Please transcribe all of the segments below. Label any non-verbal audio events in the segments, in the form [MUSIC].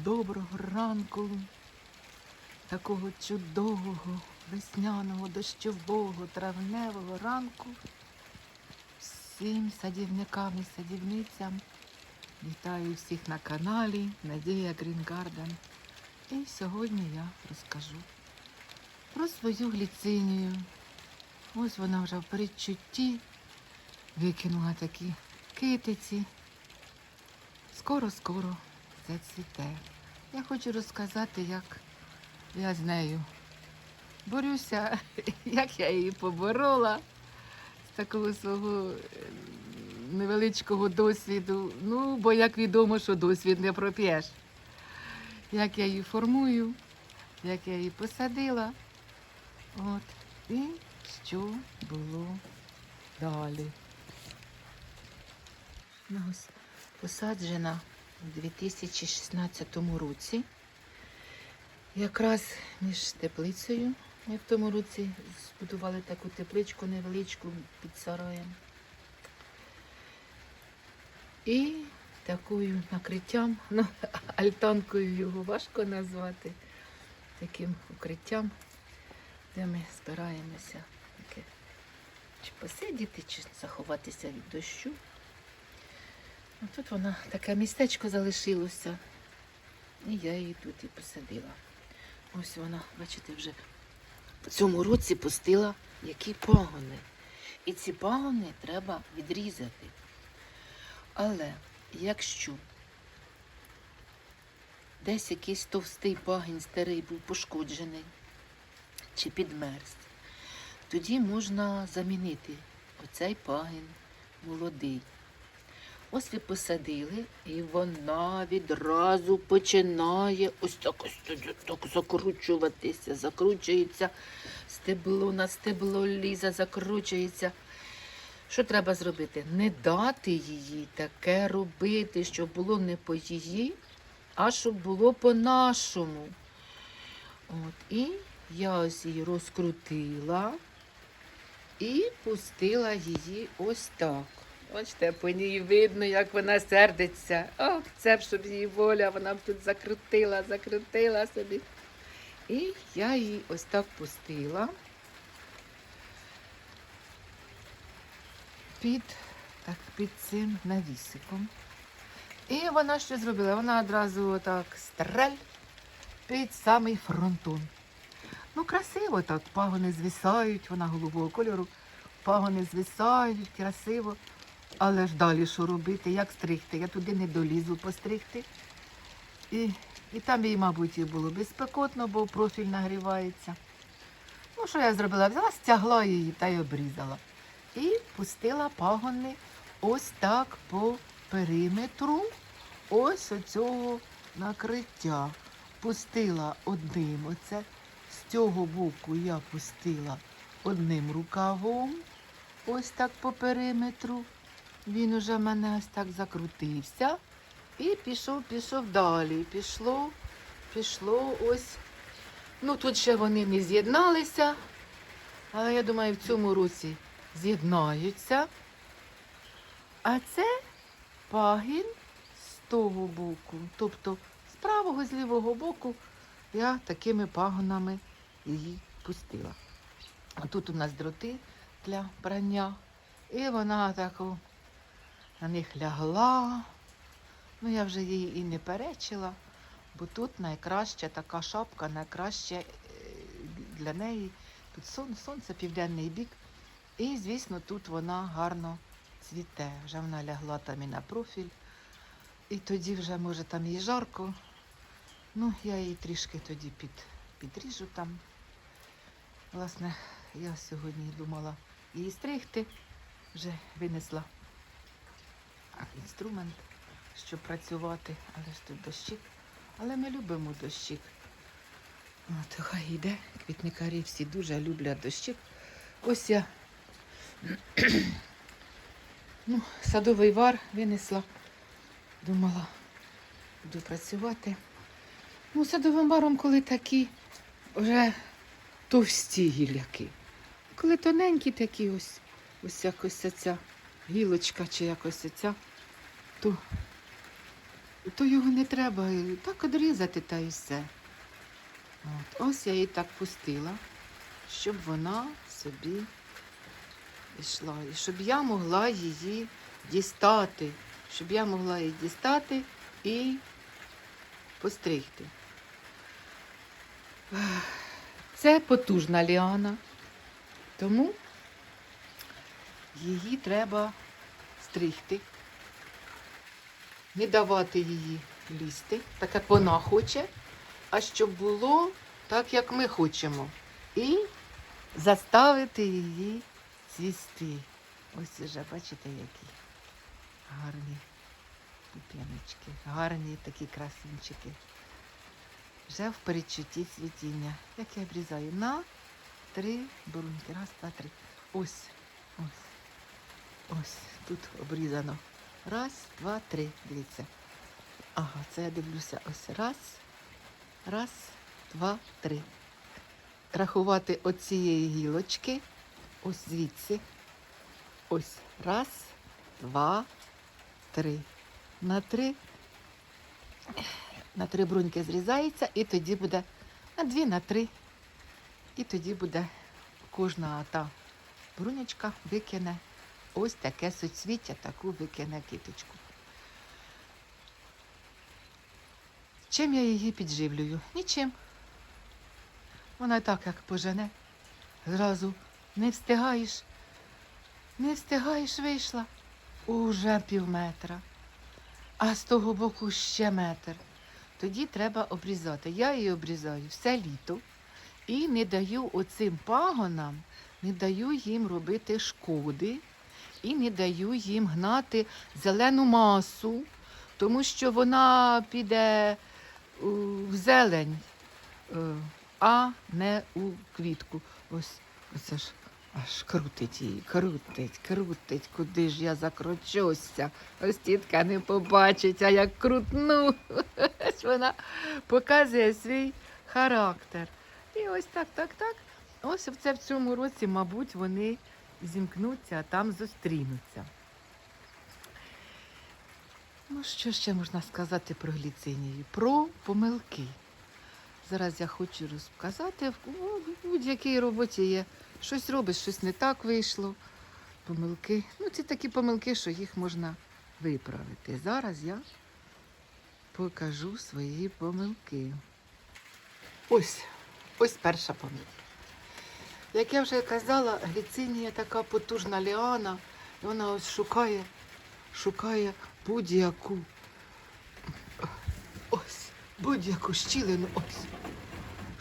Доброго ранку, такого чудового, весняного, дощового, травневого ранку. Всім садівникам і садівницям. Вітаю всіх на каналі Надія Грінгарден. І сьогодні я розкажу про свою гліцинію. Ось вона вже в передчутті викинула такі китиці. Скоро-скоро зацвіте. Я хочу розказати, як я з нею борюся, [LAUGHS] як я її поборола з такого свого е, невеличкого досвіду. Ну, бо як відомо, що досвід не проп'єш. Як я її формую, як я її посадила. От. І що було далі. Посаджена у 2016 році. Якраз між теплицею. Ми в тому році збудували таку тепличку невеличку під сараєм. І такою накриттям, [LAUGHS] ну, альтанкою його важко назвати, таким укриттям, де ми збираємося таке, чи посидіти, чи заховатися від дощу. А тут вона таке містечко залишилося. І я її тут і посадила. Ось вона, бачите, вже в цьому році пустила які пагони. І ці пагони треба відрізати. Але якщо десь якийсь товстий пагінь старий був пошкоджений чи підмерз, тоді можна замінити оцей пагін молодий. Ось ви посадили, і вона відразу починає ось так ось так, закручуватися, закручується стебло на стебло ліза, закручується. Що треба зробити? Не дати її таке робити, щоб було не по її, а щоб було по-нашому. От, і я ось її розкрутила і пустила її ось так. Бачите, по ній видно, як вона сердиться. Ох, це б щоб її воля, вона б тут закрутила, закрутила собі. І я її ось так пустила під, так, під цим навісиком. І вона що зробила? Вона одразу отак стрель під самий фронтон. Ну, красиво так, пагони звисають, вона голубого кольору, пагони звисають, красиво. Але ж далі що робити? Як стригти? Я туди не долізу постригти. І, і там їй, мабуть, і було безпекотно, бо профіль нагрівається. Ну, що я зробила? Взяла, стягла її та й обрізала. І пустила пагони ось так по периметру ось оцього накриття. Пустила одним. Оце з цього боку я пустила одним рукавом, ось так по периметру. Він уже в мене ось так закрутився. І пішов, пішов далі. Пішло, пішло ось. Ну тут ще вони не з'єдналися, але я думаю, в цьому році з'єднаються. А це пагін з того боку. Тобто з правого, з лівого боку я такими пагонами її пустила. А тут у нас дроти для прання. І вона таку на них лягла. Ну, я вже її і не перечила, бо тут найкраща така шапка, найкраще е, для неї. Тут сон, сонце, південний бік. І, звісно, тут вона гарно цвіте. Вже вона лягла там і на профіль. І тоді вже, може, там їй жарко. Ну, я її трішки тоді під, підріжу там. Власне, я сьогодні думала її стригти, вже винесла інструмент, щоб працювати, але ж тут дощик. Але ми любимо дощик. От, хай йде. Квітникарі всі дуже люблять дощик. Ось я [CLEARS THROAT] ну, садовий вар винесла. Думала, буду працювати. Ну, садовим варом, коли такі вже товсті гілляки. Коли тоненькі такі ось, ось якось ця гілочка чи якось ця, то то його не треба так одрізати та і все. От. Ось я її так пустила, щоб вона собі йшла. І щоб я могла її дістати, щоб я могла її дістати і постригти. Це потужна ліана, тому її треба стригти, не давати її лізти, так як вона хоче, а щоб було так, як ми хочемо. І заставити її цвісти. Ось уже бачите, які гарні пуп'яночки, гарні такі красунчики. Вже в передчутті цвітіння. Як я обрізаю? На три бруньки. Раз, два, три. Ось. Ось. Ось. Тут обрізано. Раз, два, три. Дивіться. Ага, це я дивлюся. Ось. Раз. Раз, два, три. Рахувати оцієї гілочки. Ось звідси. Ось. Раз, два, три. На три. На три бруньки зрізається, і тоді буде на дві, на три. І тоді буде кожна та брунячка викине ось таке суцвіття, таку викине киточку. Чим я її підживлюю? Нічим. Вона так, як пожене, зразу не встигаєш, не встигаєш, вийшла уже пів метра, а з того боку ще метр. Тоді треба обрізати. Я її обрізаю все літо і не даю оцим пагонам, не даю їм робити шкоди і не даю їм гнати зелену масу, тому що вона піде е, в зелень, е, а не у квітку. Ось оце ж аж крутить її, крутить, крутить, куди ж я закручуся. Ось тітка не побачить, а як крутну. [LAUGHS] Ось вона показує свій характер. І ось так, так, так. Ось це в цьому році, мабуть, вони зімкнуться, а там зустрінуться. Ну, що ще можна сказати про гліцинію? Про помилки. Зараз я хочу розказати, в будь-якій роботі є. Щось робиш, щось не так вийшло. Помилки. Ну, це такі помилки, що їх можна виправити. Зараз я покажу свої помилки. Ось, ось перша помилка. Як я вже казала, гліцинія така потужна ліана, і вона ось шукає, шукає будь-яку ось, будь-яку щілину, ось,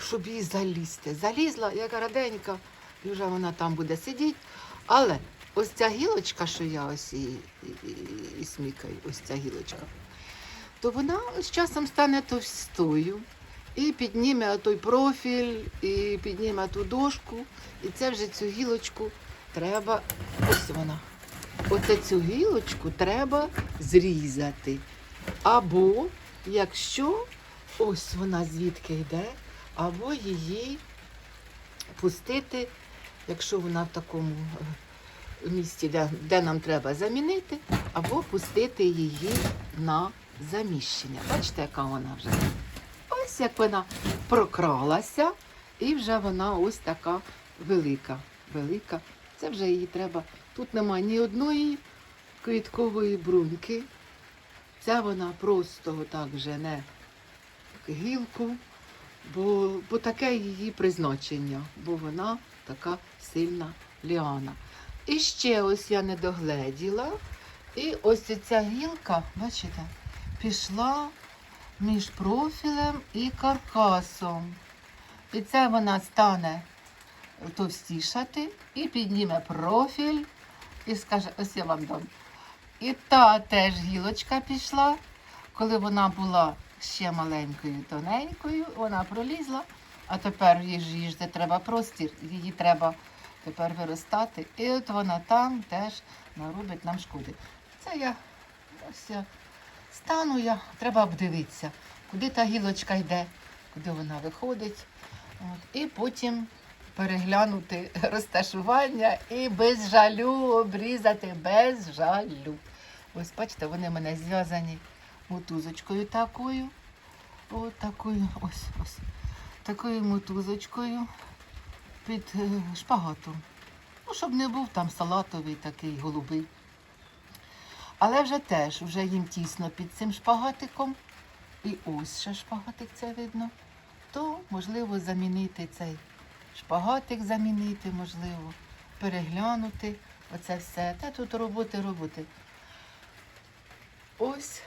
щоб її залізти. Залізла, як раденька, і вже вона там буде сидіти. Але ось ця гілочка, що я ось і, і, і- і смікаю, ось ця гілочка, то вона з часом стане товстою і підніме той профіль, і підніме ту дошку. І це вже цю гілочку треба. Ось вона. Оце цю гілочку треба зрізати. Або якщо ось вона звідки йде, або її пустити, якщо вона в такому е, місці, де, де нам треба замінити, або пустити її на заміщення. Бачите, яка вона вже. Ось як вона прокралася, і вже вона ось така велика. Велика. Це вже її треба. Тут немає ні одної квіткової бруньки. Ця вона просто отак жене гілку, бо, бо таке її призначення, бо вона така сильна ліана. І ще ось я не догледіла. І ось ця гілка, бачите, пішла між профілем і каркасом. І це вона стане товстішати і підніме профіль і скаже, ось я вам дам. І та теж гілочка пішла, коли вона була ще маленькою, тоненькою, вона пролізла, а тепер їй ж треба простір, її треба тепер виростати. І от вона там теж наробить нам шкоди. Це я ось стану я, треба обдивитися, куди та гілочка йде, куди вона виходить. От, і потім переглянути [LAUGHS] розташування і без жалю обрізати, без жалю. Ось бачите, вони в мене зв'язані мотузочкою такою. От такою, ось, ось. Такою мотузочкою під е, шпагатом. Ну, щоб не був там салатовий такий голубий. Але вже теж, вже їм тісно під цим шпагатиком. І ось ще шпагатик це видно. То можливо замінити цей шпагатик, замінити, можливо, переглянути оце все. Та тут роботи, роботи. Ось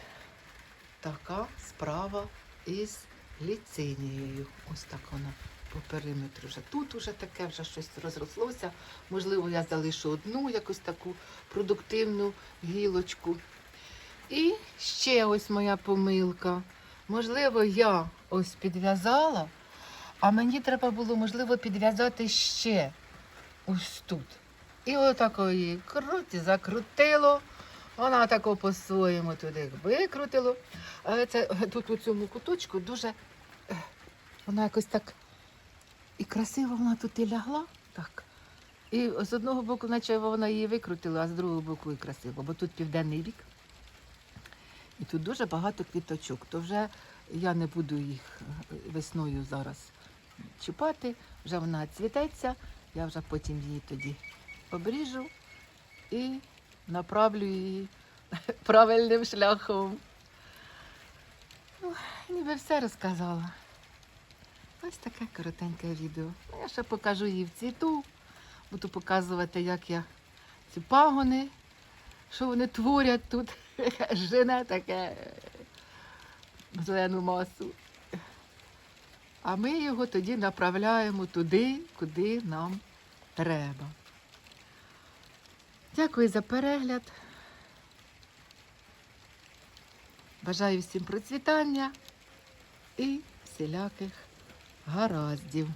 така справа із ліцинією. Ось так вона по периметру вже. Тут вже таке вже щось розрослося. Можливо, я залишу одну якусь таку продуктивну гілочку. І ще ось моя помилка. Можливо, я ось підв'язала, а мені треба було, можливо, підв'язати ще ось тут. І отако її круті, закрутило. Вона тако по-своєму туди викрутило. Але це е, тут у цьому куточку дуже е, вона якось так і красиво вона тут і лягла. Так. І з одного боку, наче вона її викрутила, а з другого боку і красиво, бо тут південний бік. І тут дуже багато квіточок. То вже я не буду їх е, весною зараз чіпати. Вже вона цвітеться, я вже потім її тоді обріжу і направлю її [LAUGHS] правильним шляхом. Ой, ніби все розказала. Ось таке коротеньке відео. Я ще покажу її в цвіту. Буду показувати, як я ці пагони, що вони творять тут. [LAUGHS] Жене таке зелену масу. А ми його тоді направляємо туди, куди нам треба. Дякую за перегляд. Бажаю всім процвітання і всіляких гараздів.